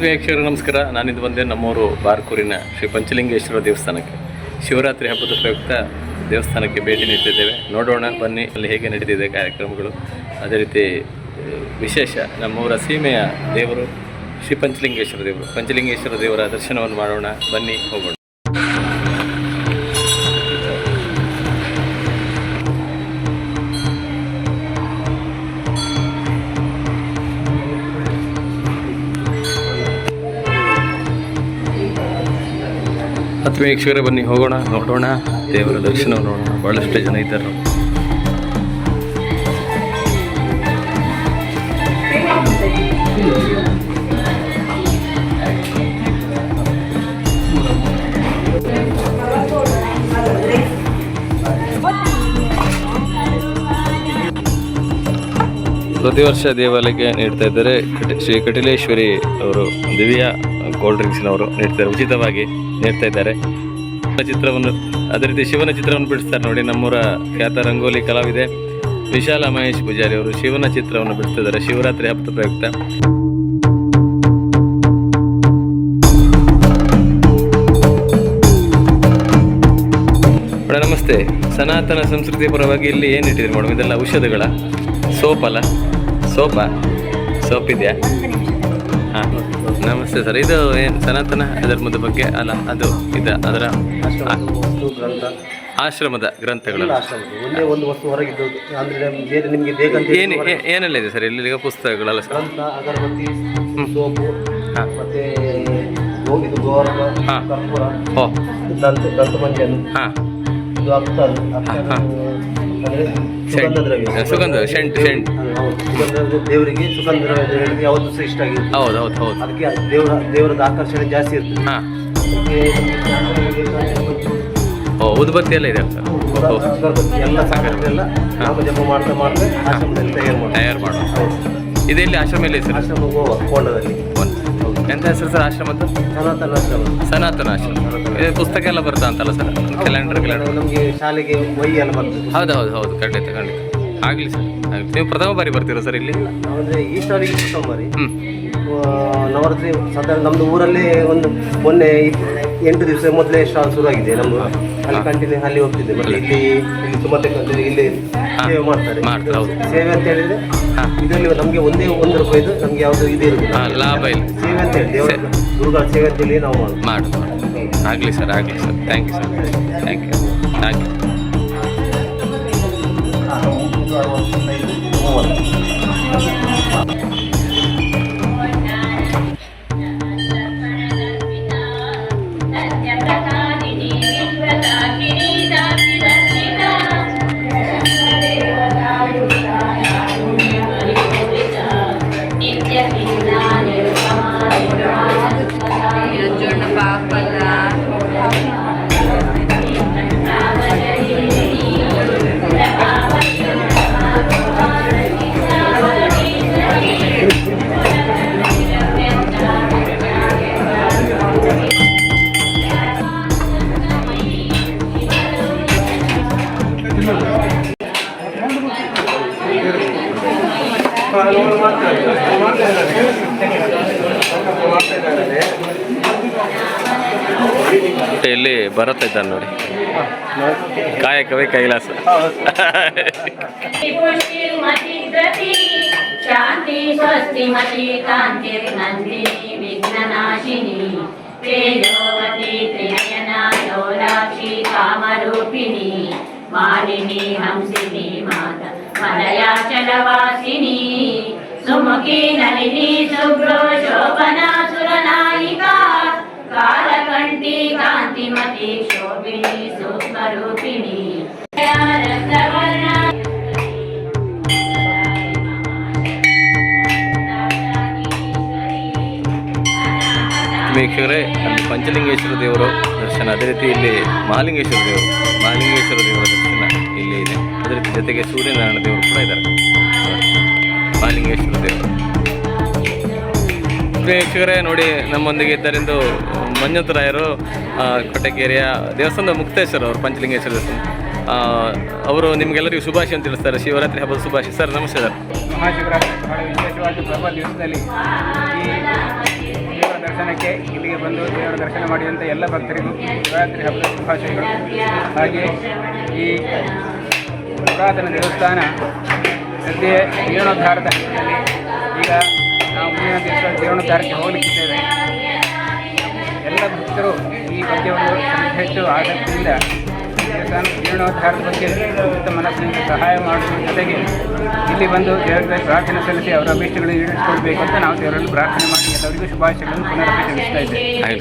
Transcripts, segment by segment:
ವೀಕ್ಷಕರು, ನಮಸ್ಕಾರ. ನಾನಿದ್ದು ಬಂದೆ ನಮ್ಮೂರು ಬಾರ್ಕೂರಿನ ಶ್ರೀ ಪಂಚಲಿಂಗೇಶ್ವರ ದೇವಸ್ಥಾನಕ್ಕೆ. ಶಿವರಾತ್ರಿ ಹಬ್ಬದ ಪ್ರಯುಕ್ತ ದೇವಸ್ಥಾನಕ್ಕೆ ಭೇಟಿ ನೀಡ್ತಿದ್ದೇವೆ. ನೋಡೋಣ, ಬನ್ನಿ, ಅಲ್ಲಿ ಹೇಗೆ ನಡೀತಿದೆ ಕಾರ್ಯಕ್ರಮಗಳು. ಅದೇ ರೀತಿ, ವಿಶೇಷ, ನಮ್ಮೂರ ಸೀಮೆಯ ದೇವರು ಶ್ರೀ ಪಂಚಲಿಂಗೇಶ್ವರ ದೇವರು. ಪಂಚಲಿಂಗೇಶ್ವರ ದೇವರ ದರ್ಶನವನ್ನು ಮಾಡೋಣ. ಬನ್ನಿ, ಹೋಗೋಣ. ಆತ್ಮೀಯ ವೀಕ್ಷಕರೇ ಬನ್ನಿ ಹೋಗೋಣ ನೋಡೋಣ ದೇವರ ದರ್ಶನ ನೋಡೋಣ ಭಾಳಷ್ಟು ಜನ ಇದ್ದಾರೆ. ಪ್ರತಿ ವರ್ಷ ದೇವಾಲಯಕ್ಕೆ ನೀಡ್ತಾ ಇದ್ದಾರೆ. ಶ್ರೀ ಕಟಿಲೇಶ್ವರಿ ಅವರು, ದಿವ್ಯ ಕೋಲ್ಡ್ ಡ್ರಿಂಕ್ಸ್ನವರು ನೀಡ್ತಾರೆ ಉಚಿತವಾಗಿ ನೀಡ್ತಾ ಇದ್ದಾರೆ. ಚಿತ್ರವನ್ನು, ಅದೇ ರೀತಿ ಶಿವನ ಚಿತ್ರವನ್ನು ಬಿಡಿಸ್ತಾರೆ ನೋಡಿ. ನಮ್ಮೂರ ಖ್ಯಾತ ರಂಗೋಲಿ ಕಲಾವಿದೆ ವಿಶಾಲ ಮಹೇಶ್ ಪೂಜಾರಿ ಅವರು ಶಿವನ ಚಿತ್ರವನ್ನು ಬಿಡಿಸ್ತಿದ್ದಾರೆ. ಶಿವರಾತ್ರಿ ಹಬ್ಬದ ಪ್ರಯುಕ್ತ. ನಮಸ್ತೆ. ಸನಾತನ ಸಂಸ್ಕೃತಿ ಪರವಾಗಿ ಇಲ್ಲಿ ಏನು ಇಟ್ಟಿದ್ದೀರಿ ಮೇಡಮ್? ಇದೆಲ್ಲ ಔಷಧಗಳ ಸೋಪ್ ಸೋಪಾ? ಸೋಪ್ ಇದೆಯಾ? ಹಾಂ ನಮಸ್ತೆ ಸರ್. ಇದು ಏನು ಸನಾತನ ಧರ್ಮದ ಬಗ್ಗೆ ಅಲ್ಲ ಅದು ಇದು ಅದರ ಆಶ್ರಮದ ಗ್ರಂಥಗಳು ಒಂದೇ ವಸ್ತು ಹೊರಗಿದ್ದು ಅಂದ್ರೆ ಬೇರೆ ನಿಮಗೆ ಬೇಕಂತ ಏನು ಏನೆಲ್ಲ ಇದೆ ಸರ್? ಇಲ್ಲಿ ಪುಸ್ತಕಗಳಲ್ಲ ಸರ್? ಗ್ರಂಥ ಅಗರಬತ್ತಿ ಸೋಪು ಹಾಂ. ಮತ್ತೆ ಇದು ಹಾ. ಕರ್ಪೂರ ಓ. ದಂತ ದಂತಮಂಜನ್. ಹಾಂ. ಇದು ಅಕ್ತಲ್ ಅಕ್ತಲ್ ಅಂದ್ರೆ ಸುಗಂಧ ದ್ರವ್ಯ. ಸುಗಂಧ ಶೆಂಟ್ ಶೆಂಟ್. ಹಾ, ಹೌದು. ಸುಗಂಧ ದೇವರಿಗೆ ಸುಗಂಧ ದ್ರವ್ಯ ಯಾವತ್ತೂ ಸಹ ಇಷ್ಟ ಆಗಿರುತ್ತೆ ಹೌದು ಹೌದು ಹೌದು. ಅದಕ್ಕೆ ದೇವರ ದೇವರದ ಆಕರ್ಷಣೆ ಜಾಸ್ತಿ ಇರ್ತದೆ. ಹಾಂ. ಓ ಉದ್ಬತ್ತಿ ಎಲ್ಲ ಇದೆ ಸರ್ ಎಲ್ಲ ಸಾಕಷ್ಟೆಲ್ಲ ನಾಮ ಜಪ ಮಾಡ್ತಾ ಮಾಡ್ತಾ ಆಶ್ರಮದಲ್ಲಿ ತಯಾರು ಮಾಡ್ತಾರೆ. ತಯಾರು ಮಾಡೋಣ ಇದೆಲ್ಲಿ ಆಶ್ರಮ ಎಲ್ಲಿ ಸರ್? ಆಶ್ರಮ ಗೋವಾ ಕೋಂಡದಲ್ಲಿ. ಎಂತ ಹೆಸರು ಸರ್ ಆಶ್ರಮದ್ದು ಸನಾತನ ಆಶ್ರಮ. ಸನಾತನ ಆಶ್ರಮ. ಇದು ಪುಸ್ತಕ ಎಲ್ಲ ಬರ್ತಾ ಅಂತಲ್ಲ ಸರ್? ಕ್ಯಾಲೆಂಡರ್ ಕ್ಯಾಲೆಂಡರ್ ನಮಗೆ ಶಾಲೆಗೆ ವೈ ಎಲ್ಲ ಬರ್ತದೆ. ಹೌದು ಹೌದು ಹೌದು ಖಂಡಿತ ಖಂಡಿತ. ಆಗಲಿ ಸರ್ ಆಗಲಿ. ನೀವು ಪ್ರಥಮ ಬಾರಿ ಬರ್ತೀರಾ ಸರ್ ಇಲ್ಲಿ? ಅಂದರೆ ಈ ಪ್ರಥಮ ಬಾರಿ. ಹ್ಞೂ ನವರಾತ್ರಿ ಸಾಧಾರಣ ನಮ್ಮದು ಊರಲ್ಲಿ ಒಂದು ಮೊನ್ನೆ ಎಂಟು ದಿವಸ ಮೊದಲೇ ಸ್ಟಾಲ್ ಆಗಿದೆ ನಮ್ಮ ಅಲ್ಲಿ ಕಂಟಿನ್ಯೂ ಅಲ್ಲಿ ಹೋಗ್ತಿದ್ದೆ. ಮತ್ತೆ ಇಲ್ಲಿ ಇಲ್ಲಿ ಕಂಟಿನ್ಯೂ ಇಲ್ಲಿ ಸೇವೆ ಮಾಡ್ತಾರೆ. ಸೇವೆ ಅಂತ ಹೇಳಿದ್ರೆ ಇದರಲ್ಲಿ ನಮಗೆ ಒಂದೇ ಒಂದು ರೂಪಾಯಿದು ನಮ್ಗೆ ಯಾವುದು ಇದೇ ಇರುತ್ತೆ ಲಾಭ ಇಲ್ಲ. ಸೇವೆ ಅಂತ ಹೇಳಿ ದೇವರ ದುರ್ಗಾ ಸೇವೆ ಅಂತ ಹೇಳಿ ನಾವು ಮಾಡಿ ಆಗಲಿ ಸರ್ ಆಗಲಿ sir. Thank you sir thank you thank you ಬರತ್ತ ಇದ್ದಾನೆ ನೋಡಿ ಕಾಯಕವೇ ಕೈಲಾಸ ಸುಮುಖಿ ನಳಿನಿ ಶುಭ್ರೋ ಶೋಭನಾ ಸುರನಾಯಿಕಾ कालकण्ठी कान्तिमती शोभिनी सूक्ष्मरूपिणी रक्तवर्णा ವೀಕ್ಷಕರೇ ಅಲ್ಲಿ ಪಂಚಲಿಂಗೇಶ್ವರ ದೇವರು ದರ್ಶನ ಅದೇ ರೀತಿ ಇಲ್ಲಿ ಮಹಾಲಿಂಗೇಶ್ವರ ದೇವರು ಮಹಾಲಿಂಗೇಶ್ವರ ದೇವರ ದರ್ಶನ ಇಲ್ಲಿ ಇದೆ ಅದೇ ರೀತಿ ಜೊತೆಗೆ ಸೂರ್ಯನಾರಾಯಣ ದೇವರು ಕೂಡ ಇದ್ದಾರೆ ನೋಡಿ, ಮಹಾಲಿಂಗೇಶ್ವರ ದೇವರು ವೀಕ್ಷಕರೇ ನೋಡಿ ನಮ್ಮೊಂದಿಗೆ ಇದ್ದರಿಂದು ಮಂಜುನಾಥ ರಾಯರು ಆ, ದೇವಸ್ಥಾನದ ಮುಕ್ತೇಶ್ವರ ಅವರು ಪಂಚಲಿಂಗೇಶ್ವರ ದೇವಸ್ಥಾನ. ಅವರು ನಿಮಗೆಲ್ಲರಿಗೂ ಶುಭಾಶಯ ಅಂತ ತಿಳಿಸ್ತಾರೆ. ಶಿವರಾತ್ರಿ ಹಬ್ಬದ ಶುಭಾಶಯ. ಸರ್ ನಮಸ್ತೆ ಸರ್. ವಿಶೇಷವಾಗಿ ಪ್ರಭಾ ದಿವಸದಲ್ಲಿ ದರ್ಶನಕ್ಕೆ ಇಲ್ಲಿಗೆ ಬಂದು ದೇವರ ದರ್ಶನ ಮಾಡಿದಂಥ ಎಲ್ಲ ಭಕ್ತರಿಗೂ ಶಿವರಾತ್ರಿ ಹಬ್ಬದ ಶುಭಾಶಯಗಳು. ಹಾಗೆ ಈ ಪುರಾತನ ದೇವಸ್ಥಾನ ಸದ್ಯ ಜೀರ್ಣೋದ್ಧಾರದ ಈಗ ನಾವು ಮುಂದಿನ ದಿವಸ ಜೀರ್ಣೋದ್ಧಾರಕ್ಕೆ ಹೋಗಲಿಕ್ಕಿದ್ದೇವೆ. ಭಕ್ತರು ಈ ಬಗ್ಗೆ ಒಂದು ಹೆಚ್ಚು ಆಸಕ್ತಿಯಿಂದ ದೇವಸ್ಥಾನ ಜೀರ್ಣೋದ್ಧಾರದ ಬಗ್ಗೆ ಸಂಯುಕ್ತ ಮನಸ್ಸಿನಿಂದ ಸಹಾಯ ಮಾಡುವ ಜೊತೆಗೆ ಇಲ್ಲಿ ಬಂದು ದೇವರಿಗೆ ಪ್ರಾರ್ಥನೆ ಸಲ್ಲಿಸಿ ಅವರ ಅಭಿಷ್ಟಗಳನ್ನು ಈಡೇರಿಸಿಕೊಳ್ಬೇಕು ಅಂತ ನಾವು ದೇವರಲ್ಲಿ ಪ್ರಾರ್ಥನೆ ಮಾಡಿ ಎಲ್ಲರಿಗೂ ಶುಭಾಶಯಗಳನ್ನು ಪುನರಪಿ ತಿಳಿಸ್ತಾ ಇದ್ದೇವೆ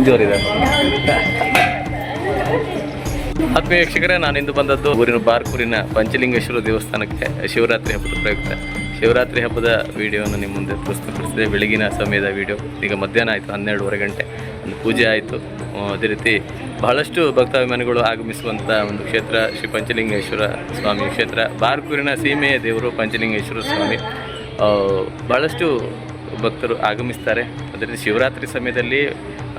ಮಂಜೂರಿದ್ದಾರೆ ಆತ್ಮೀಯ ವೀಕ್ಷಕರೇ ನಾನಿಂದು ಬಂದದ್ದು ಊರಿನ ಬಾರ್ಕೂರಿನ ಪಂಚಲಿಂಗೇಶ್ವರ ದೇವಸ್ಥಾನಕ್ಕೆ ಶಿವರಾತ್ರಿ ಹಬ್ಬದ ಪ್ರಯುಕ್ತ. ಶಿವರಾತ್ರಿ ಹಬ್ಬದ ವಿಡಿಯೋವನ್ನು ನಿಮ್ಮ ಮುಂದೆ ಪ್ರಸ್ತುತಪಡಿಸಿದೆ. ಬೆಳಗಿನ ಸಮಯದ ವಿಡಿಯೋ. ಈಗ ಮಧ್ಯಾಹ್ನ ಆಯಿತು, ಹನ್ನೆರಡುವರೆ ಗಂಟೆ. ಒಂದು ಪೂಜೆ ಆಯಿತು. ಅದೇ ರೀತಿ ಬಹಳಷ್ಟು ಭಕ್ತಾಭಿಮಾನಿಗಳು ಆಗಮಿಸುವಂಥ ಒಂದು ಕ್ಷೇತ್ರ ಶ್ರೀ ಪಂಚಲಿಂಗೇಶ್ವರ ಸ್ವಾಮಿ ಕ್ಷೇತ್ರ. ಬಾರ್ಕೂರಿನ ಸೀಮೆಯ ದೇವರು ಪಂಚಲಿಂಗೇಶ್ವರ ಸ್ವಾಮಿ. ಬಹಳಷ್ಟು ಭಕ್ತರು ಆಗಮಿಸ್ತಾರೆ. ಅದೇ ರೀತಿ ಶಿವರಾತ್ರಿ ಸಮಯದಲ್ಲಿ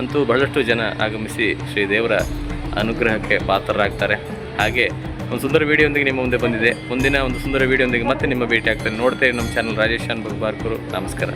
ಅಂತೂ ಬಹಳಷ್ಟು ಜನ ಆಗಮಿಸಿ ಶ್ರೀ ದೇವರ ಅನುಗ್ರಹಕ್ಕೆ ಪಾತ್ರರಾಗ್ತಾರೆ. ಹಾಗೆ ಒಂದು ಸುಂದರ ವಿಡಿಯೋದೊಂದಿಗೆ ನಿಮ್ಮ ಮುಂದೆ ಬಂದಿದೆ. ಮುಂದಿನ ಒಂದು ಸುಂದರ ವಿಡಿಯೋದೊಂದಿಗೆ ಮತ್ತೆ ನಿಮ್ಮ ಭೇಟಿ ಆಗ್ತಾರೆ ನೋಡ್ತೇವೆ ನಮ್ಮ ಚಾನಲ್ ರಾಜೇಶ್ ಶಾನ್ ಬಾರ್ಕರು ನಮಸ್ಕಾರ.